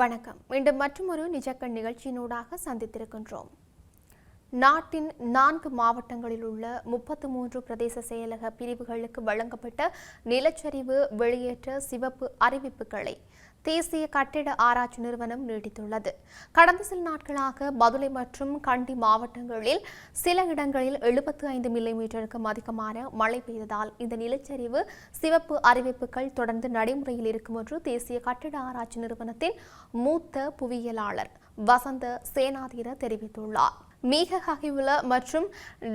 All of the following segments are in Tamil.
வணக்கம். மீண்டும் மற்றொரு நிஜக்கண் நிகழ்ச்சியினூடாக சந்தித்திருக்கின்றோம். நாட்டின் நான்கு மாவட்டங்களில் உள்ள முப்பத்து மூன்று பிரதேச செயலக பிரிவுகளுக்கு வழங்கப்பட்ட நிலச்சரிவு வெளியேற்ற சிவப்பு அறிவிப்புகளை தேசிய கட்டிட ஆராய்ச்சி நிறுவனம் நீடித்துள்ளது. கடந்த சில நாட்களாக பதுளை மற்றும் கண்டி மாவட்டங்களில் சில இடங்களில் எழுபத்து ஐந்து மில்லிமீட்டருக்கும் அதிகமான மழை பெய்ததால் இந்த நிலச்சரிவு சிவப்பு அறிவிப்புகள் தொடர்ந்து நடைமுறையில் இருக்கும் என்று தேசிய கட்டிட ஆராய்ச்சி நிறுவனத்தின் மூத்த புவியியலாளர் வசந்த சேனாதீர தெரிவித்துள்ளார். மீகஹகிவுல மற்றும்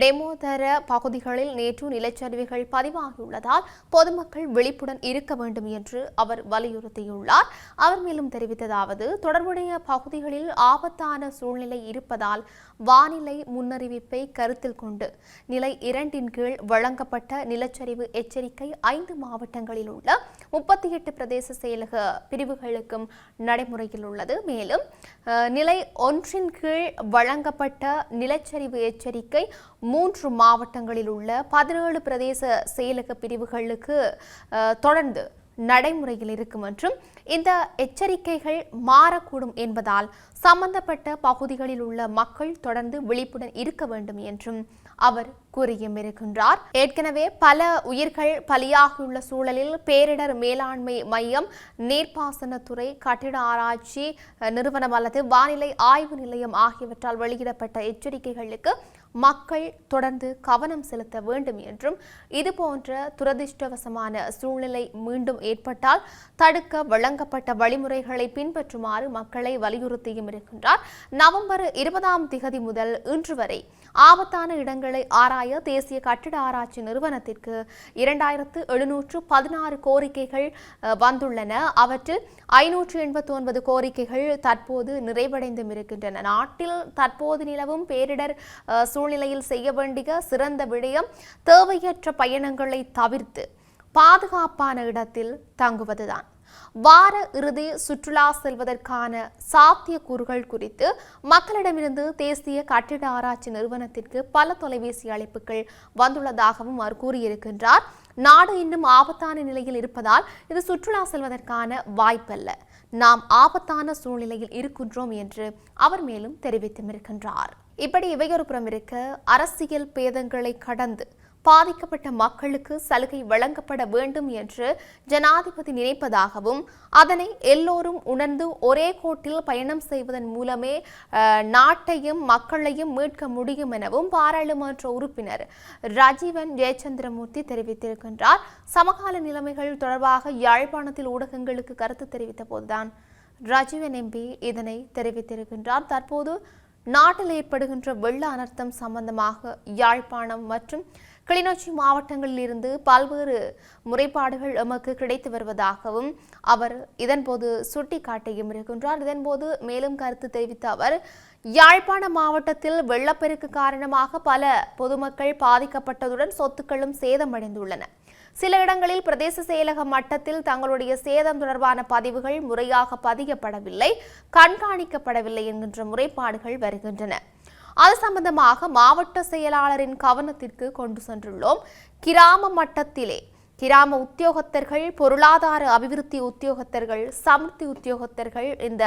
டெமோதர பகுதிகளில் நேற்று நிலச்சரிவுகள் பதிவாகியுள்ளதால் பொதுமக்கள் விழிப்புடன் இருக்க வேண்டும் என்று அவர் வலியுறுத்தியுள்ளார். அவர் மேலும் தெரிவித்ததாவது தொடர்புடைய பகுதிகளில் ஆபத்தான சூழ்நிலை இருப்பதால் வானிலை முன்னறிவிப்பை கருத்தில் கொண்டு நிலை இரண்டின் கீழ் வழங்கப்பட்ட நிலச்சரிவு எச்சரிக்கை ஐந்து மாவட்டங்களில் உள்ள முப்பத்தி எட்டு பிரதேச செயலக பிரிவுகளுக்கும் நடைமுறையில் உள்ளது. மேலும் நிலை ஒன்றின் கீழ் வழங்கப்பட்ட நிலச்சரிவு எச்சரிக்கை மூன்று மாவட்டங்களில் உள்ள பதினேழு பிரதேச செயலக பிரிவுகளுக்கு தொடர்ந்து நடைமுறையில் இருக்கும் என்றும் இந்த எச்சரிக்கைகள் மாறக்கூடும் என்பதால் சம்பந்தப்பட்ட பகுதிகளில் உள்ள மக்கள் தொடர்ந்து விழிப்புடன் இருக்க வேண்டும் என்றும் அவர் கூறியும் இருக்கின்றார். ஏற்கனவே பல உயிர்கள் பலியாகியுள்ள சூழலில் பேரிடர் மேலாண்மை மையம் நீர்ப்பாசனத்துறை கட்டிட ஆராய்ச்சி நிறுவனம் அல்லது வானிலை ஆய்வு நிலையம் ஆகியவற்றால் வெளியிடப்பட்ட எச்சரிக்கைகளுக்கு மக்கள் தொடர்ந்து கவனம் செலுத்த வேண்டும் என்றும் இதுபோன்ற துரதிர்ஷ்டவசமான சூழ்நிலை மீண்டும் ஏற்பட்டால் தடுக்க வழங்கப்பட்ட வழிமுறைகளை பின்பற்றுமாறு மக்களை வலியுறுத்தியும் இருக்கின்றார். நவம்பர் இருபதாம் திகதி முதல் இன்று வரை ஆபத்தான இடங்களை ஆராய தேசிய கட்டிட ஆராய்ச்சி நிறுவனத்திற்கு இரண்டாயிரத்து எழுநூற்று பதினாறு கோரிக்கைகள் வந்துள்ளன. அவற்றில் ஐநூற்று எண்பத்தி ஒன்பது கோரிக்கைகள் தற்போது நிறைவடைந்தும் இருக்கின்றன நாட்டில் தற்போது நிலவும் பேரிடர் சூழ்நிலையில் செய்ய வேண்டிய சிறந்த விடயம் தேவையற்ற பயணங்களை தவிர்த்து பாதுகாப்பான இடத்தில் தங்குவதுதான். வார இறுதி சுற்றுலா செல்வதற்கான சாத்தியக்கூறுகள் குறித்து மக்களிடமிருந்து தேசிய கட்டிட ஆராய்ச்சி நிறுவனத்திற்கு பல தொலைபேசி அழைப்புகள் வந்துள்ளதாகவும் அவர் கூறியிருக்கின்றார். நாடு இன்னும் ஆபத்தான நிலையில் இருப்பதால் இது சுற்றுலா செல்வதற்கான வாய்ப்பல்ல. நாம் ஆபத்தான சூழ்நிலையில் இருக்கின்றோம் என்று அவர் மேலும் தெரிவித்தும் இருக்கின்றார். இப்படி இவையொரு புறம் இருக்க அரசியல் பேதங்களை கடந்து பாதிக்கப்பட்ட மக்களுக்கு சலுகை வழங்கப்பட வேண்டும் என்று ஜனாதிபதி நினைப்பதாகவும் அதனை எல்லோரும் உணர்ந்து ஒரே கோட்டில் பயணம் செய்வதன் மூலமே நாட்டையும் மக்களையும் மீட்க முடியும் எனவும் பாராளுமன்ற உறுப்பினர் ராஜீவன் ஜெயச்சந்திரமூர்த்தி தெரிவித்திருக்கின்றார். சமகால நிலைமைகள் தொடர்பாக யாழ்ப்பாணத்தில் ஊடகங்களுக்கு கருத்து தெரிவித்த போதுதான் ராஜீவன் எம்பி இதனை தெரிவித்திருக்கின்றார். தற்போது நாட்டில் ஏற்படுகின்ற வெள்ள அனர்த்தம் சம்பந்தமாக யாழ்ப்பாணம் மற்றும் கிளிநொச்சி மாவட்டங்களில் இருந்து பல்வேறு முறைப்பாடுகள் எமக்கு கிடைத்து வருவதாகவும் அவர் இதன்போது சுட்டிக்காட்டியும் இருக்கின்றார். இதன்போது மேலும் கருத்து தெரிவித்த அவர் யாழ்ப்பாண மாவட்டத்தில் வெள்ளப்பெருக்கு காரணமாக பல பொதுமக்கள் பாதிக்கப்பட்டதுடன் சொத்துக்களும் சேதமடைந்துள்ளன. சில இடங்களில் பிரதேச செயலக மட்டத்தில் தங்களுடைய சேதம் தொடர்பான பதிவுகள் முறையாக பதியப்படவில்லை கண்காணிக்கப்படவில்லை என்கின்ற முறைப்பாடுகள் வருகின்றன. அது சம்பந்தமாக மாவட்ட செயலாளரின் கவனத்திற்கு கொண்டு சென்றுள்ளோம். கிராம மட்டத்திலே கிராம உத்தியோகத்தர்கள் பொருளாதார அபிவிருத்தி உத்தியோகத்தர்கள் சமுர்த்தி உத்தியோகத்தர்கள் இந்த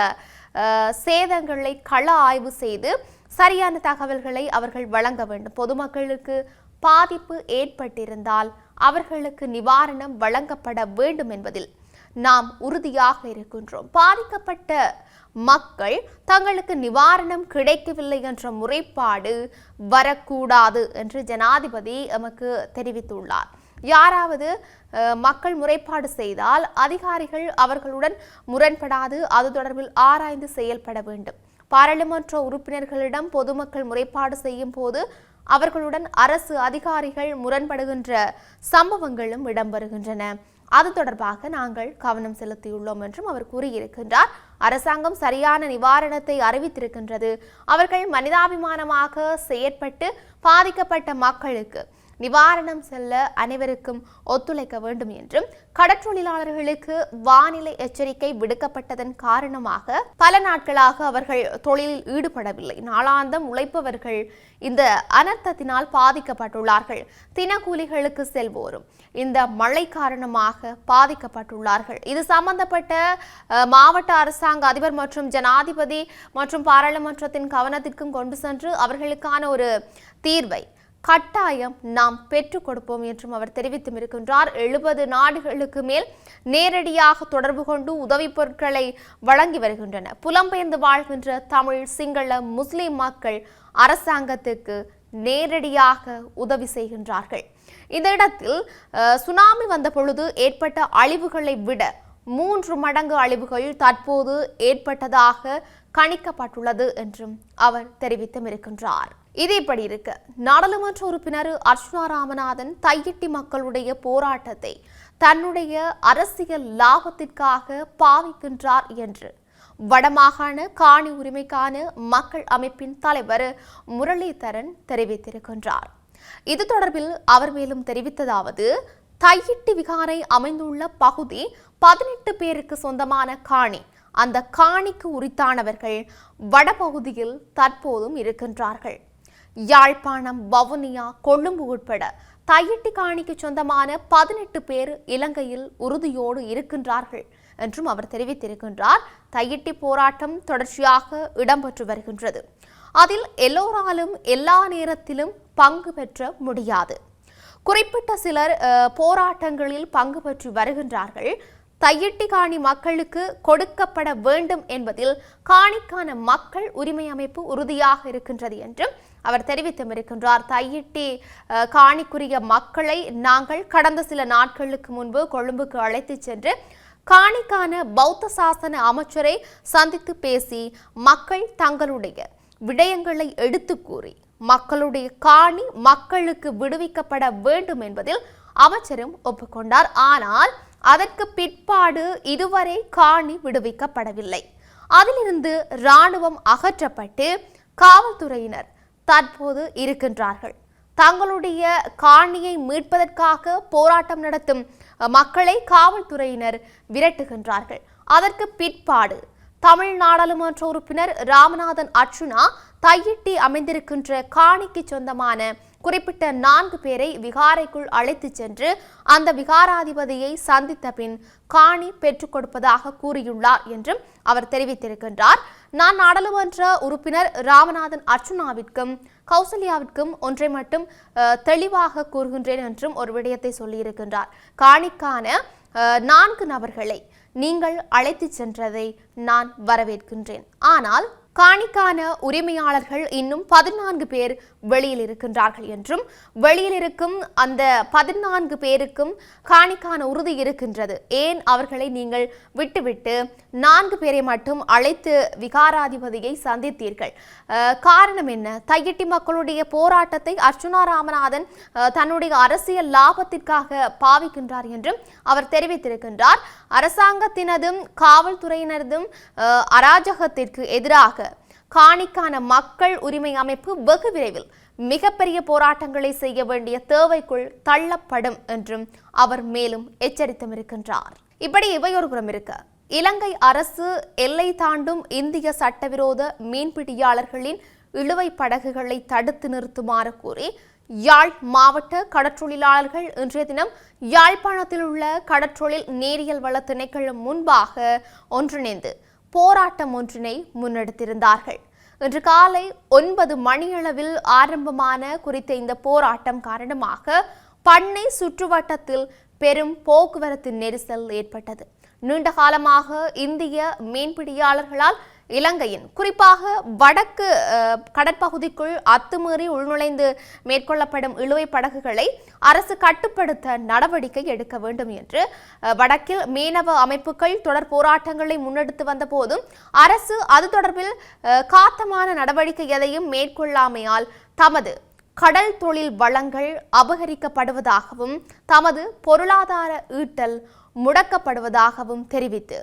சேதங்களை கள ஆய்வு செய்து சரியான தகவல்களை அவர்கள் வழங்க வேண்டும். பொதுமக்களுக்கு பாதிப்பு ஏற்பட்டிருந்தால் அவர்களுக்கு நிவாரணம் வழங்கப்பட வேண்டும் என்பதில் நாம் உறுதியாக இருக்கின்றோம். பாதிக்கப்பட்ட மக்கள் தங்களுக்கு நிவாரணம் கிடைக்கவில்லை என்ற முறைப்பாடு வரக்கூடாது என்று ஜனாதிபதி எமக்கு தெரிவித்துள்ளார். யாராவது மக்கள் முறைப்பாடு செய்தால் அதிகாரிகள் அவர்களுடன் முரண்படாது அது தொடர்பில் ஆராய்ந்து செயல்பட வேண்டும். பாராளுமன்ற உறுப்பினர்களிடம் பொதுமக்கள் முறைப்பாடு செய்யும் போது அவர்களுடன் அரசு அதிகாரிகள் முரண்படுகின்ற சம்பவங்களும் இடம்பெறுகின்றன. அது தொடர்பாக நாங்கள் கவனம் செலுத்தியுள்ளோம் என்றும் அவர் கூறியிருக்கின்றார். அரசாங்கம் சரியான நிவாரணத்தை அறிவித்திருக்கின்றது. அவர்கள் மனிதாபிமானமாக செயற்பட்டு பாதிக்கப்பட்ட மக்களுக்கு நிவாரணம் செல்ல அனைவருக்கும் ஒத்துழைக்க வேண்டும் என்றும் கடற்றொழிலாளர்களுக்கு வானிலை எச்சரிக்கை விடுக்கப்பட்டதன் காரணமாக பல நாட்களாக அவர்கள் தொழிலில் ஈடுபடவில்லை. நாளாந்தம் உழைப்பவர்கள் இந்த அனர்த்தத்தினால் பாதிக்கப்பட்டுள்ளார்கள். தினக்கூலிகளுக்கு செல்வோரும் இந்த மழை காரணமாக பாதிக்கப்பட்டுள்ளார்கள். இது சம்பந்தப்பட்ட மாவட்ட அரசாங்க அதிபர் மற்றும் ஜனாதிபதி மற்றும் பாராளுமன்றத்தின் கவனத்திற்கும் கொண்டு சென்று அவர்களுக்கான ஒரு தீர்வை கட்டாயம் நாம் பெற்றுக் கொடுப்போம் என்றும் அவர் தெரிவித்தும் இருக்கின்றார். எழுபது நாடுகளுக்கு மேல் நேரடியாக தொடர்பு கொண்டு உதவி பொருட்களை வழங்கி வருகின்றன. புலம்பெயர்ந்து வாழ்கின்ற தமிழ் சிங்கள முஸ்லிம் மக்கள் அரசாங்கத்துக்கு நேரடியாக உதவி செய்கின்றார்கள். இந்த இடத்தில் சுனாமி வந்த பொழுது ஏற்பட்ட அழிவுகளை விட மூன்று மடங்கு அழிவுகள் தற்போது ஏற்பட்டதாக கணிக்கப்பட்டுள்ளது என்றும் அவர் தெரிவித்தும் இருக்கின்றார். இது இப்படி இருக்க. நாடாளுமன்ற உறுப்பினர் அர்ச்சுனா ராமநாதன் தையிட்டி மக்களுடைய போராட்டத்தை தன்னுடைய அரசியல் லாபத்திற்காக பாவிக்கின்றார் என்று. வடமாகாண காணி உரிமைக்கான மக்கள் அமைப்பின் தலைவர் முரளிதரன் தெரிவித்திருக்கின்றார். இது தொடர்பில் அவர் மேலும் தெரிவித்ததாவது தையிட்டி விகாரை அமைந்துள்ள பகுதி பதினெட்டு பேருக்கு சொந்தமான காணி. அந்த காணிக்கு உரித்தானவர்கள் வடபகுதியில் தற்போதும் இருக்கின்றார்கள். யாழ்ப்பாணம் வவுனியா கொழும்பு உட்பட தையிட்டி காணிக்கு சொந்தமான பதினெட்டு பேர் இலங்கையில் உறுதியோடு இருக்கின்றார்கள் என்றும் அவர் தெரிவித்திருக்கின்றார். தையிட்டி போராட்டம் தொடர்ச்சியாக இடம்பெற்று வருகின்றது. அதில் எல்லோராலும் எல்லா நேரத்திலும் பங்கு பெற்ற முடியாது. குறிப்பிட்ட சிலர் அஹ், போராட்டங்களில் பங்கு பெற்று வருகின்றார்கள். தையிட்டி காணி மக்களுக்கு கொடுக்கப்பட வேண்டும் என்பதில் காணிக்கான மக்கள் உரிமை அமைப்பு உறுதியாக இருக்கின்றது என்றும் அவர் தெரிவித்தும் இருக்கின்றார் தையிட்டி காணிக்குரிய மக்களை நாங்கள் கடந்த சில நாட்களுக்கு முன்பு கொழும்புக்கு அழைத்துச் சென்று காணிக்கான பௌத்த சாசன அமைச்சரை சந்தித்து பேசி மக்கள் தங்களுடைய விடயங்களை எடுத்து கூறி மக்களுடைய காணி மக்களுக்கு விடுவிக்கப்பட வேண்டும் என்பதில் அமைச்சரும் ஒப்புக்கொண்டார். ஆனால் அதற்கு பிற்பாடு இதுவரை காணி விடுவிக்கப்படவில்லை. அதிலிருந்து இராணுவம் அகற்றப்பட்டு காவல்துறையினர் தற்போது இருக்கின்றார்கள். தங்களுடைய காணியை மீட்பதற்காக போராட்டம் நடத்தும் மக்களை காவல்துறையினர் விரட்டுகின்றார்கள். அதற்கு பிற்பாடு தமிழ் நாடாளுமன்ற உறுப்பினர் ராமநாதன் அர்ச்சுனா தையிட்டி அமைந்திருக்கின்ற காணிக்கு சொந்தமான குறிப்பிட்ட நான்கு பேரை விகாரைக்குள் அழைத்துச் சென்று அந்த விகாராதிபதியை சந்தித்த பின் காணி பெற்றுக் கொடுப்பதாக கூறியுள்ளார் என்றும் அவர் தெரிவித்திருக்கின்றார். நான் நாடாளுமன்ற உறுப்பினர் ராமநாதன் அர்ச்சுனாவிற்கும் கௌசல்யாவிற்கும் ஒன்றை மட்டும் தெளிவாக கூறுகின்றேன் என்றும் ஒரு விடயத்தை சொல்லியிருக்கின்றார். காணிக்கான நான்கு நபர்களை நீங்கள் அழைத்துச் சென்றதை நான் வரவேற்கின்றேன். ஆனால் காணிக்கான உரிமையாளர்கள் இன்னும் பதினான்கு பேர் வெளியில் இருக்கின்றார்கள் என்றும் வெளியில் இருக்கும் அந்த பதினான்கு பேருக்கும் காணிக்கான உறுதி இருக்கின்றது. ஏன் அவர்களை நீங்கள் விட்டுவிட்டு நான்கு பேரை மட்டும் அழைத்து விகாராதிபதியை சந்தித்தீர்கள்? காரணம் என்ன? தையிட்டி மக்களுடைய போராட்டத்தை அர்ச்சுனா ராமநாதன் தன்னுடைய அரசியல் லாபத்திற்காக பாவிக்கின்றார் என்றும் அவர் தெரிவித்திருக்கின்றார். அரசாங்கத்தினதும் காவல்துறையினரதும் அராஜகத்திற்கு எதிராக காணிக்கான மக்கள் உரிமை அமைப்பு வெகு விரைவில் மிகப்பெரிய போராட்டங்களை செய்ய வேண்டிய தேவைக்குள் தள்ளப்படும் என்றும் அவர் மேலும் எச்சரித்தும் இருக்கின்றார். இப்படி இவையொரு புறம் இருக்க. இலங்கை அரசு எல்லை தாண்டும் இந்திய சட்டவிரோத மீன்பிடியாளர்களின் இழுவை படகுகளை தடுத்து நிறுத்துமாறு கூறி யாழ் மாவட்ட கடற்றொழிலாளர்கள் இன்றைய தினம் யாழ்ப்பாணத்தில் உள்ள கடற்றொழில் நேரியல் வள திணைக்களம் முன்பாக ஒன்றிணைந்து போராட்டம் ஒன்றினை முன்னெடுத்திருந்தார்கள். இன்று காலை ஒன்பது மணியளவில் ஆரம்பமான குறித்த இந்த போராட்டம் காரணமாக பண்ணை சுற்றுவட்டத்தில் பெரும் போக்குவரத்து நெரிசல் ஏற்பட்டது. நீண்ட காலமாக இந்திய மீன்பிடியாளர்களால் இலங்கையின். குறிப்பாக வடக்கு கடற்பகுதிக்குள் அத்துமீறி உள்நுழைந்து மேற்கொள்ளப்படும் இழுவை படகுகளை அரசு கட்டுப்படுத்த நடவடிக்கை எடுக்க வேண்டும் என்று வடக்கில் மீனவ அமைப்புகள் தொடர் போராட்டங்களை முன்னெடுத்து வந்த போதும் அரசு அது தொடர்பில் காத்தமான நடவடிக்கை எதையும் மேற்கொள்ளாமையால் தமது கடல் தொழில் வளங்கள் அபகரிக்கப்படுவதாகவும் தமது பொருளாதார ஈட்டல் முடக்கப்படுவதாகவும் தெரிவித்து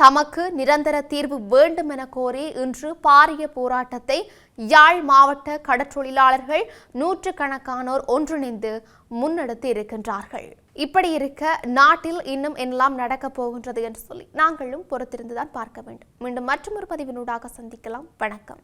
தமக்கு நிரந்தர தீர்வு வேண்டும் என கோரி இன்று பாரிய போராட்டத்தை யாழ் மாவட்ட கடற்றொழிலாளர்கள் நூற்றுக்கணக்கானோர் ஒன்றிணைந்து முன்னெடுத்து இருக்கின்றார்கள். இப்படி இருக்க நாட்டில் இன்னும் என்னெல்லாம் நடக்கப் போகின்றது என்று சொல்லி நாங்களும் பொறுத்திருந்துதான் பார்க்க வேண்டும். மீண்டும் மற்றொரு பதிவினூடாக சந்திக்கலாம். வணக்கம்.